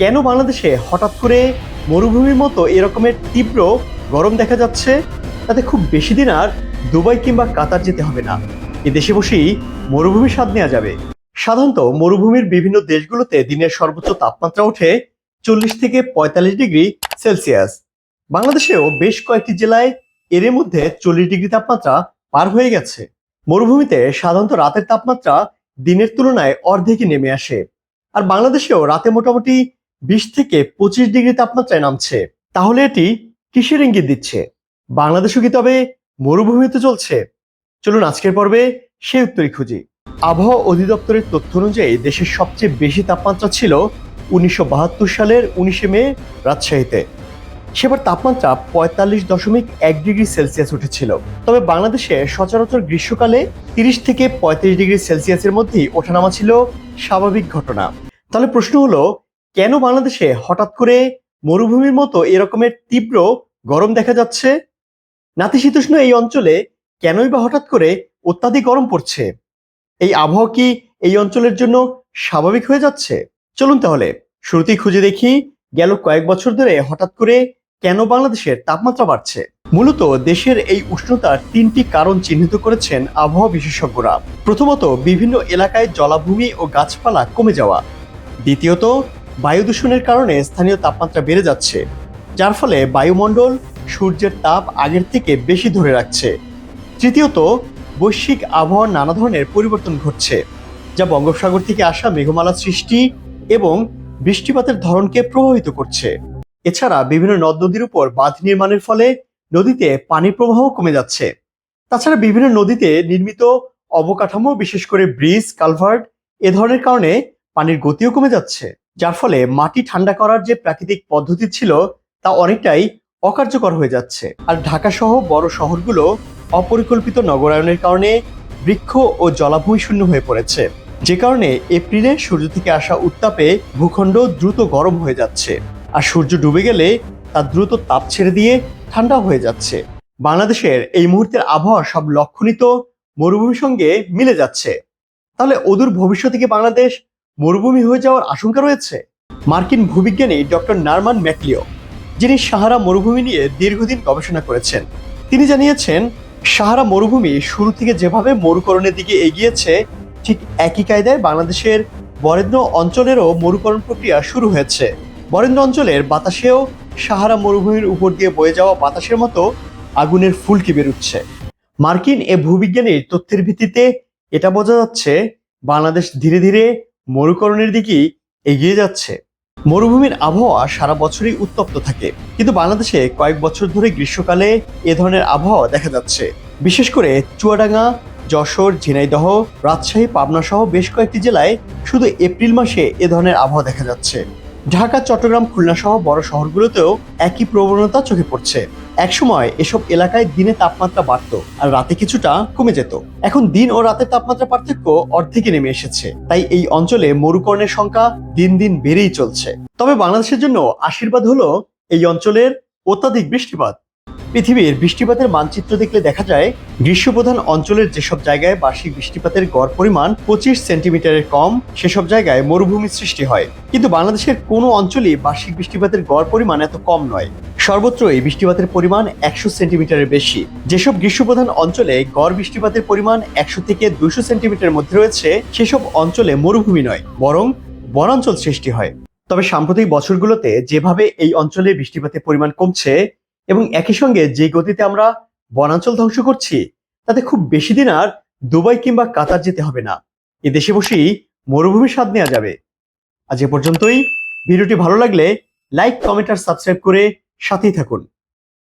কেন বাংলাদেশে হঠাৎ করে মরুভূমির মতো এরকমের তীব্র গরম দেখা যাচ্ছে? তাতে খুব বেশি দিন আর দুবাই কিংবা কাতার যেতে হবে না। এ দেশে বসেই মরুভূমির স্বাদ নেওয়া যাবে। সাধারণত মরুভূমির বিভিন্ন দেশগুলোতে দিনের সর্বোচ্চ তাপমাত্রা ওঠে চল্লিশ থেকে পঁয়তাল্লিশ ডিগ্রি সেলসিয়াস। বাংলাদেশেও বেশ কয়েকটি জেলায় এর মধ্যে চল্লিশ ডিগ্রি তাপমাত্রা পার হয়ে গেছে। মরুভূমিতে সাধারণত রাতের তাপমাত্রা দিনের তুলনায় অর্ধেকই নেমে আসে। আর বাংলাদেশেও রাতে মোটামুটি বিশ থেকে পঁচিশ ডিগ্রি তাপমাত্রায় নামছে। তাহলে এটি কিসের ইঙ্গিত দিচ্ছে? বাংলাদেশও কি তবে মরুভূমিতে চলছে? চলুন আজকের পর্বে সে উত্তরই খুঁজি। আবহাওয়া অধিদপ্তরের তথ্য অনুযায়ী দেশের সবচেয়ে বেশি তাপমাত্রা ছিল উনিশশো বাহাত্তর সালের উনিশে মে রাজশাহীতে। সেবার তাপমাত্রা পঁয়তাল্লিশ দশমিক এক ডিগ্রি সেলসিয়াস উঠেছিল। তবে বাংলাদেশে সচরাচর গ্রীষ্মকালে তিরিশ থেকে পঁয়ত্রিশ ডিগ্রি সেলসিয়াসের মধ্যেই ওঠানামা ছিল স্বাভাবিক ঘটনা। তাহলে প্রশ্ন হলো কেন বাংলাদেশে হঠাৎ করে মরুভূমির মতো এরকমের তীব্র গরম দেখা যাচ্ছে? নাতিশীতোষ্ণ এই অঞ্চলে কেনই বা হঠাৎ করে অত্যাধিক গরম পড়ছে? এই আবহাওয়া কি এই অঞ্চলের জন্য স্বাভাবিক হয়ে যাচ্ছে? চলুন তাহলে শুরুতেই খুঁজে দেখি গেল কয়েক বছর ধরে হঠাৎ করে কেন বাংলাদেশের তাপমাত্রা বাড়ছে? মূলত দেশের এই উষ্ণতার তিনটি কারণ চিহ্নিত করেছেন আবহাওয়া বিশেষজ্ঞরা। প্রথমত, বিভিন্ন এলাকায় জলাভূমি ও গাছপালা কমে যাওয়া। দ্বিতীয়ত বায়ু দূষণের কারণে স্থানীয় তাপমাত্রা বেড়ে যাচ্ছে, যার ফলে বায়ুমণ্ডল সূর্যের তাপ আগের থেকে বেশি ধরে রাখছে। তৃতীয়ত, বৈশ্বিক আবহাওয়ার নানা ধরনের পরিবর্তন ঘটছে, যা বঙ্গোপসাগর থেকে আসা মেঘমালা সৃষ্টি এবং বৃষ্টিপাতের ধরনকে প্রভাবিত করছে। এছাড়া বিভিন্ন নদ নদীর উপর বাঁধ নির্মাণের ফলে নদীতে পানির প্রবাহ কমে যাচ্ছে। তাছাড়া বিভিন্ন নদীতে নির্মিত অবকাঠামো, বিশেষ করে ব্রিজ, কালভার্ট, এ ধরনের কারণে পানির গতিও কমে যাচ্ছে। যার ফলে মাটি ঠান্ডা করার যে প্রাকৃতিক পদ্ধতি ছিল, তা অনেকটাই অকার্যকর হয়ে যাচ্ছে। আর ঢাকা সহ বড় শহরগুলো অপরিকল্পিত নগরায়নের কারণে বৃক্ষ ও জলাভূমি শূন্য হয়ে পড়েছে। যে কারণে এপ্রিলে সূর্য থেকে আসা উত্তাপে ভূখণ্ড দ্রুত গরম হয়ে যাচ্ছে। আর সূর্য ডুবে গেলে তা দ্রুত তাপ ছেড়ে দিয়ে ঠান্ডা হয়ে যাচ্ছে। বাংলাদেশের এই মুহূর্তের আবহাওয়া সব লক্ষণিত, মরুভূমির সঙ্গে মিলে যাচ্ছে। তাহলে অদূর ভবিষ্যতে কি বাংলাদেশ মরুভূমি হয়ে যাওয়ার আশঙ্কা রয়েছে মার্কিন ভূবিজ্ঞানী ডক্টর নারমান ম্যাকলিও, যিনি সাহারা মরুভূমি নিয়ে দীর্ঘদিন গবেষণা করেছেন। তিনি জানিয়েছেন, সাহারা মরুভূমি শুরু থেকে যেভাবে মরুকরণের দিকে এগিয়েছে, ঠিক একই কায়দায় বাংলাদেশের বরেন্দ্র অঞ্চলেরও মরুকরণ প্রক্রিয়া শুরু হয়েছে। বরেন্দ্র অঞ্চলের বাতাসেও সাহারা মরুভূমির উপর দিয়ে বয়ে যাওয়া বাতাসের মতো আগুনের ফুলকি বেরুচ্ছে। মার্কিন এ ভূবিজ্ঞানীর তথ্যের ভিত্তিতে এটা বোঝা যাচ্ছে, বাংলাদেশ ধীরে ধীরে মরুকরণের দিকেই এগিয়ে যাচ্ছে। মরুভূমির আবহাওয়া সারা বছরই উত্তপ্ত থাকে, কিন্তু বাংলাদেশে কয়েক বছর ধরে গ্রীষ্মকালে এ ধরনের আবহাওয়া দেখা যাচ্ছে। বিশেষ করে চুয়াডাঙ্গা, যশোর, ঝিনাইদহ, রাজশাহী, পাবনা সহ বেশ কয়েকটি জেলায় শুধু এপ্রিল মাসে এ ধরনের আবহাওয়া দেখা যাচ্ছে। ঢাকা, চট্টগ্রাম, খুলনা সহ বড় শহরগুলোতেও একই প্রবণতা চোখে পড়ছে। একসময় এসব এলাকায় দিনে তাপমাত্রা বাড়তো আর রাতে কিছুটা কমে যেত। এখন দিন ও রাতের তাপমাত্রা পার্থক্য অর্ধেকে নেমে এসেছে। তাই এই অঞ্চলে মরুকরণের সংখ্যা দিন দিন বেড়েই চলছে। তবে বাংলাদেশের জন্য আশীর্বাদ হলো এই অঞ্চলের অত্যাধিক বৃষ্টিপাত। পৃথিবীর বৃষ্টিপাতের মানচিত্র দেখলে দেখা যায়, গ্রীষ্মপ্রধান অঞ্চলের যেসব জায়গায় বার্ষিক বৃষ্টিপাতের গড় পরিমাণ পঁচিশ সেন্টিমিটারের কম, সেসব জায়গায় মরুভূমির সৃষ্টি হয়। কিন্তু বাংলাদেশের কোনো অঞ্চলই বার্ষিক বৃষ্টিপাতের গড় পরিমাণ এত কম নয়। সর্বত্রই বৃষ্টিপাতের পরিমাণ একশো সেন্টিমিটারের বেশি। যেসব গ্রীষ্মপ্রধান অঞ্চলে গড় বৃষ্টিপাতের পরিমাণ একশো থেকে দুশো সেন্টিমিটার মধ্যে রয়েছে, সেসব অঞ্চলে মরুভূমি নয়, বরং বনাঞ্চল সৃষ্টি হয়। তবে সাম্প্রতিক বছরগুলোতে যেভাবে এই অঞ্চলে বৃষ্টিপাতের পরিমাণ কমছে এবং একই সঙ্গে যে গতিতে আমরা বনাঞ্চল ধ্বংস করছি, তাতে খুব বেশি দিন আর দুবাই কিংবা কাতার যেতে হবে না। এ দেশে বসেই মরুভূমির স্বাদ নেওয়া যাবে। আজ এ পর্যন্তই। ভিডিওটি ভালো লাগলে লাইক, কমেন্ট আর সাবস্ক্রাইব করে সাথেই থাকুন।